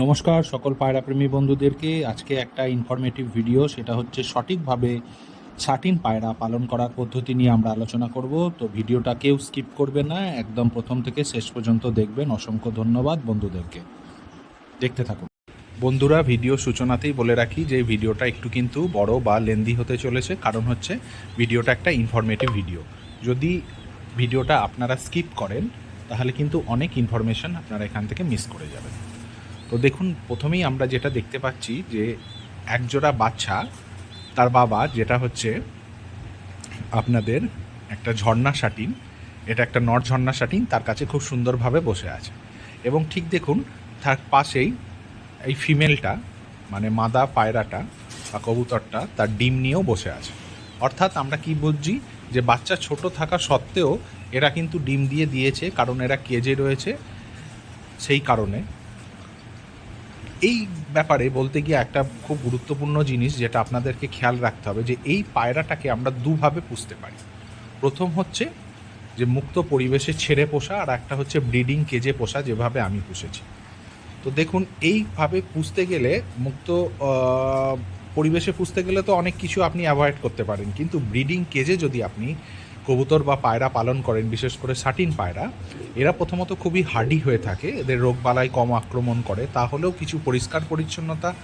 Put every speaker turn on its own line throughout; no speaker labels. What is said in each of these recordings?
নমস্কার, সকল পায়রাপ্রেমী বন্ধুদেরকে। আজকে একটা ইনফরমেটিভ ভিডিও সেটা হচ্ছে সঠিকভাবে ছাটিন পায়রা পালন করার পদ্ধতি নিয়ে আমরা আলোচনা করব। তো ভিডিওটা কেউ স্কিপ করবে না, একদম প্রথম থেকে শেষ পর্যন্ত দেখবেন। অসংখ্য ধন্যবাদ বন্ধুদেরকে। দেখতে থাকুন। বন্ধুরা ভিডিও সূচনাতেই বলে রাখি যে ভিডিওটা একটু কিন্তু বড় বা লেন্দি হতে চলেছে। কারণ হচ্ছে ভিডিওটা একটা ইনফরমেটিভ ভিডিও যদি ভিডিওটা আপনারা স্কিপ করেন, তাহলে কিন্তু অনেক ইনফরমেশন আপনারা এখান থেকে মিস করে যাবেন। তো দেখুন, প্রথমেই আমরা যেটা দেখতে পাচ্ছি যে একজোড়া বাচ্চা, তার বাবা যেটা হচ্ছে আপনাদের একটা ঝর্ণা শাটিন, এটা একটা নর ঝর্ণা শাটিন, তার কাছে খুব সুন্দরভাবে বসে আছে। এবং ঠিক দেখুন, তার পাশেই এই ফিমেলটা মানে মাদা পায়রাটা বা কবুতরটা, তার ডিম নিয়েও বসে আছে। অর্থাৎ আমরা কি বুঝছি যে বাচ্চা ছোট থাকা সত্ত্বেও এরা কিন্তু ডিম দিয়ে দিয়েছে, কারণ এরা কেজে রয়েছে, সেই কারণে এই ব্যাপারে বলতে গিয়ে একটা খুব গুরুত্বপূর্ণ জিনিস যেটা আপনাদেরকে খেয়াল রাখতে হবে যে এই পায়রাটাকে আমরা দুভাবে পুষতে পারি। প্রথম হচ্ছে যে মুক্ত পরিবেশে ছেড়ে পোষা আর একটা হচ্ছে ব্রিডিং কেজে পোষা যেভাবে আমি পুষেছি। তো দেখুন, এইভাবে পুষতে গেলে মুক্ত পরিবেশে পুষতে গেলে তো অনেক কিছু আপনি অ্যাভয়েড করতে পারেন। কিন্তু ব্রিডিং কেজে যদি আপনি কবুতর বা পায়রা পালন করেন, বিশেষ করে সাটিন পায়রা। এরা প্রথমত খুবই হার্ডি হয়ে থাকে, এদের রোগবালাই কম আক্রমণ করে, তাহলেও কিছু পরিষ্কার পরিচ্ছন্নতা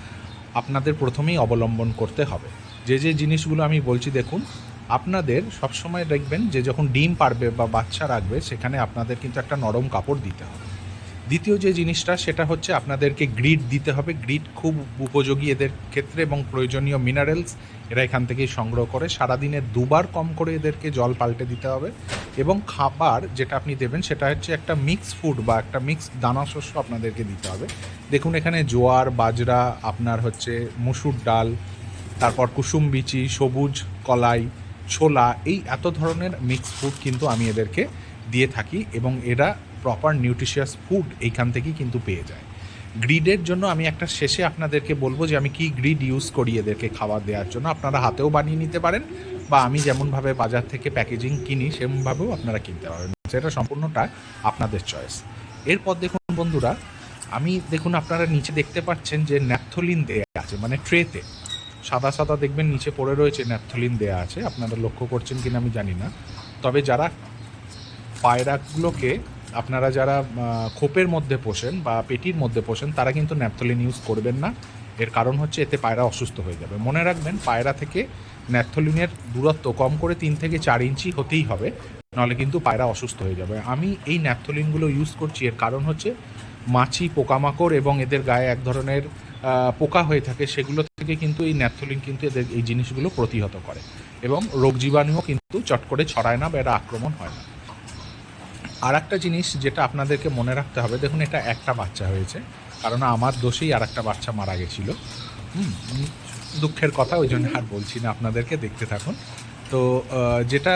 আপনাদের প্রথমেই অবলম্বন করতে হবে। যে যে জিনিসগুলো আমি বলছি, দেখুন, আপনাদের সবসময় দেখবেন যে যখন ডিম পারবে বা বাচ্চা রাখবে, সেখানে আপনাদের কিন্তু একটা নরম কাপড় দিতে হবে। দ্বিতীয় যে জিনিসটা, সেটা হচ্ছে আপনাদেরকে গ্রিড দিতে হবে। গ্রিড খুব উপযোগী এদের ক্ষেত্রে এবং প্রয়োজনীয় মিনারেলস এরা এখান থেকেই সংগ্রহ করে। সারাদিনে দুবার কম করে এদেরকে জল পাল্টে দিতে হবে এবং খাবার যেটা আপনি দেবেন, সেটা হচ্ছে একটা মিক্স ফুড বা একটা মিক্স দানা শস্য আপনাদেরকে দিতে হবে। দেখুন, এখানে জোয়ার, বাজরা, আপনার হচ্ছে মসুর ডাল, তারপর কুসুম বিচি, সবুজ কলাই, ছোলা, এই এত ধরনের মিক্স ফুড কিন্তু আমি এদেরকে দিয়ে থাকি এবং এরা প্রপার নিউট্রিশিয়াস ফুড এইখান থেকেই কিন্তু পেয়ে যায়। গ্রিডের জন্য আমি একটা শেষে আপনাদেরকে বলব যে আমি কি গ্রিড ইউজ করি এদেরকে খাবার দেওয়ার জন্য। আপনারা হাতেও বানিয়ে নিতে পারেন বা আমি যেমনভাবে বাজার থেকে প্যাকেজিং কিনি সেমনভাবেও আপনারা কিনতে পারেন। সেটা সম্পূর্ণটা আপনাদের চয়েস এরপর দেখুন বন্ধুরা, আমি দেখুন আপনারা নিচে দেখতে পাচ্ছেন যে ন্যাপথলিন দেয়া আছে মানে ট্রেতে সাদা সাদা দেখবেন নিচে পড়ে রয়েছে ন্যাপথলিন দেয়া আছে। আপনারা লক্ষ্য করছেন কিনা আমি জানি না। তবে যারা পায়রাগুলোকে আপনারা যারা খোপের মধ্যে পোষেন বা পেটির মধ্যে পোষেন, তারা কিন্তু ন্যাপথলিন ইউজ করবেন না। এর কারণ হচ্ছে এতে পায়রা অসুস্থ হয়ে যাবে। মনে রাখবেন, পায়রা থেকে ন্যাপথলিনের দূরত্ব কম করে তিন থেকে চার ইঞ্চি হতেই হবে, নাহলে কিন্তু পায়রা অসুস্থ হয়ে যাবে। আমি এই ন্যাপথলিনগুলো ইউজ করছি, এর কারণ হচ্ছে মাছি, পোকামাকড় এবং এদের গায়ে এক ধরনের পোকা হয়ে থাকে, সেগুলো থেকে কিন্তু এই ন্যাপথলিন কিন্তু এদের, এই জিনিসগুলো প্রতিহত করে এবং রোগ জীবাণুও কিন্তু চট করে ছড়ায় না বা এরা আক্রমণ হয় না। আর একটা জিনিস যেটা আপনাদেরকে মনে রাখতে হবে, দেখুন এটা একটা বাচ্চা হয়েছে, কারণ আমার দোষেই আর একটা বাচ্চা মারা গেছিল। দুঃখের কথা, ওই জন্য আর বলছি না, আপনাদেরকে দেখতে থাকুন। তো যেটা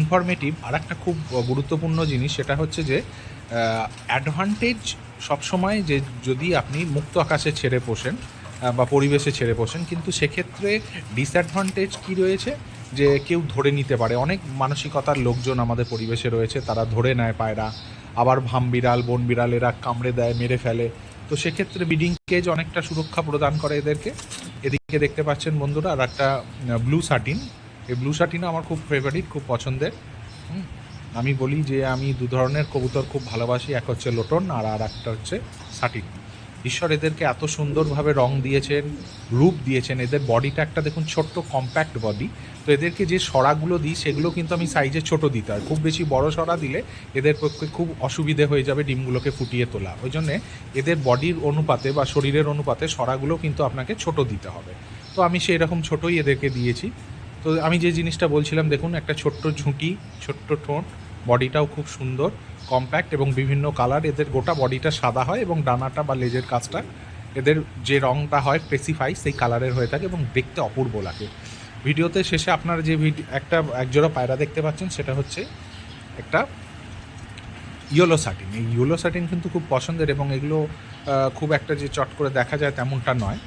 ইনফরমেটিভ আর একটা খুব গুরুত্বপূর্ণ জিনিস, সেটা হচ্ছে যে অ্যাডভান্টেজ সবসময় যে যদি আপনি মুক্ত আকাশে ছেড়ে পোষেন বা পরিবেশে ছেড়ে পোষেন কিন্তু সেক্ষেত্রে ডিসঅ্যাডভান্টেজ কি রয়েছে? যে কেউ ধরে নিতে পারে। অনেক মানসিকতার লোকজন আমাদের পরিবেশে রয়েছে, তারা ধরে নেয় পায়রা। আবার ভাম বিড়াল, বন বিড়াল, এরা কামড়ে দেয়, মেরে ফেলে। তো সেক্ষেত্রে ব্রিডিং কেজ অনেকটা সুরক্ষা প্রদান করে এদেরকে। এদিকে দেখতে পাচ্ছেন বন্ধুরা, আর একটা ব্লু সাটিন এই ব্লু সাটিনও আমার খুব ফেভারিট খুব পছন্দের। আমি বলি যে আমি দু ধরনের কবুতর খুব ভালোবাসি। এক হচ্ছে লোটন আর আর একটা হচ্ছে সাটিন ঈশ্বর এদেরকে এত সুন্দরভাবে রং দিয়েছেন, রূপ দিয়েছেন, এদের বডিটা একটা দেখুন ছোট্ট কম্প্যাক্ট বডি তো এদেরকে যে সরাগুলো দিই, সেগুলো কিন্তু আমি সাইজে ছোট দিতে হয়। খুব বেশি বড় সরা দিলে এদের পক্ষে খুব অসুবিধে হয়ে যাবে ডিমগুলোকে ফুটিয়ে তোলা। ওই জন্যে এদের বডির অনুপাতে বা শরীরের অনুপাতে সরাগুলো কিন্তু আপনাকে ছোট দিতে হবে। তো আমি সেই রকম ছোটোই এদেরকে দিয়েছি। তো আমি যে জিনিসটা বলছিলাম, দেখুন একটা ছোট্ট ঝুঁটি ছোট্ট ঠোঁট বডিটাও খুব সুন্দর। কম্প্যাক্ট এবং বিভিন্ন কালার, এদের গোটা বডিটা সাদা হয় এবং ডানাটা বা লেজের কাজটা, এদের যে রংটা হয় স্পেসিফাই সেই কালারের হয়ে থাকে এবং দেখতে অপূর্ব লাগে। ভিডিওতে শেষে আপনারা যে ভিডিও একটা একজোড়া পায়রা দেখতে পাচ্ছেন, সেটা হচ্ছে একটা ইয়েলো সাটিন এই ইয়েলো সাটিন কিন্তু খুব পছন্দের এবং এগুলো খুব একটা যে চট করে দেখা যায় তেমনটা নয়।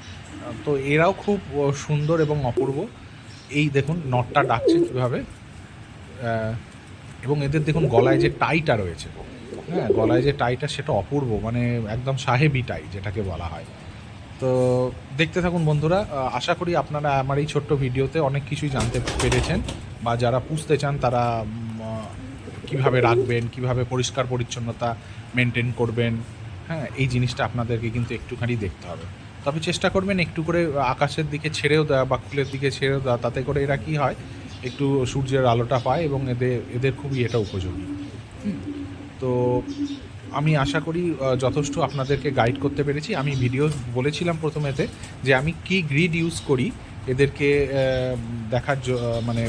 তো এরাও খুব সুন্দর এবং অপূর্ব। এই দেখুন নটটা ডাকছে কীভাবে। এবং এদের দেখুন গলায় যে টাইটা রয়েছে হ্যাঁ গলায় যে টাইটা সেটা অপূর্ব মানে একদম সাহেবি টাই যেটাকে বলা হয়। তো দেখতে থাকুন বন্ধুরা আশা করি আপনারা আমার এই ছোট্ট ভিডিওতে অনেক কিছুই জানতে পেরেছেন বা যারা পুষতে চান তারা কীভাবে রাখবেন, কীভাবে পরিষ্কার পরিচ্ছন্নতা মেনটেন করবেন হ্যাঁ এই জিনিসটা আপনাদেরকে কিন্তু একটুখানি দেখতে হবে। তবে চেষ্টা করবেন একটু করে আকাশের দিকে ছেড়েও দেওয়া বা কুলের দিকে ছেড়েও দেওয়া, তাতে করে এরা কী হয় একটু সূর্যের আলোটা পায় এবং এদের এদের খুবই এটা উপযোগী। তো আমি আশা করি যথেষ্ট আপনাদেরকে গাইড করতে পেরেছি। আমি ভিডিও বলেছিলাম প্রথমেতে যে আমি কি গ্রিড ইউজ করি এদেরকে দেখার মানে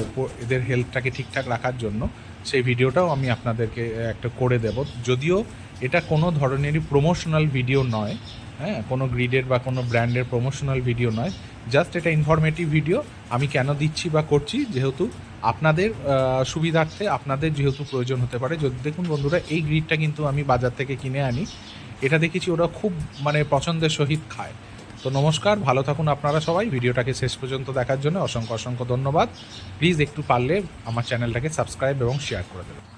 এদের হেলথটাকে ঠিকঠাক রাখার জন্য। সেই ভিডিওটাও আমি আপনাদেরকে একটা করে দেব। যদিও এটা কোনো ধরনেরই প্রমোশনাল ভিডিও নয় হ্যাঁ কোনো গ্রিডের বা কোনো ব্র্যান্ডের প্রমোশনাল ভিডিও নয় জাস্ট এটা ইনফরমেটিভ ভিডিও আমি কেন দিচ্ছি বা করছি, যেহেতু আপনাদের সুবিধার্থে আপনাদের যেহেতু প্রয়োজন হতে পারে। যদি দেখুন বন্ধুরা, এই গ্রিডটা কিন্তু আমি বাজার থেকে কিনে আনি। এটা দেখেছি ওরা খুব মানে পছন্দের সহিত খায়। তো নমস্কার, ভালো থাকুন আপনারা সবাই। ভিডিওটাকে শেষ পর্যন্ত দেখার জন্য অসংখ্য অসংখ্য ধন্যবাদ। প্লিজ একটু পারলে আমার চ্যানেলটাকে সাবস্ক্রাইব এবং শেয়ার করে দেবেন।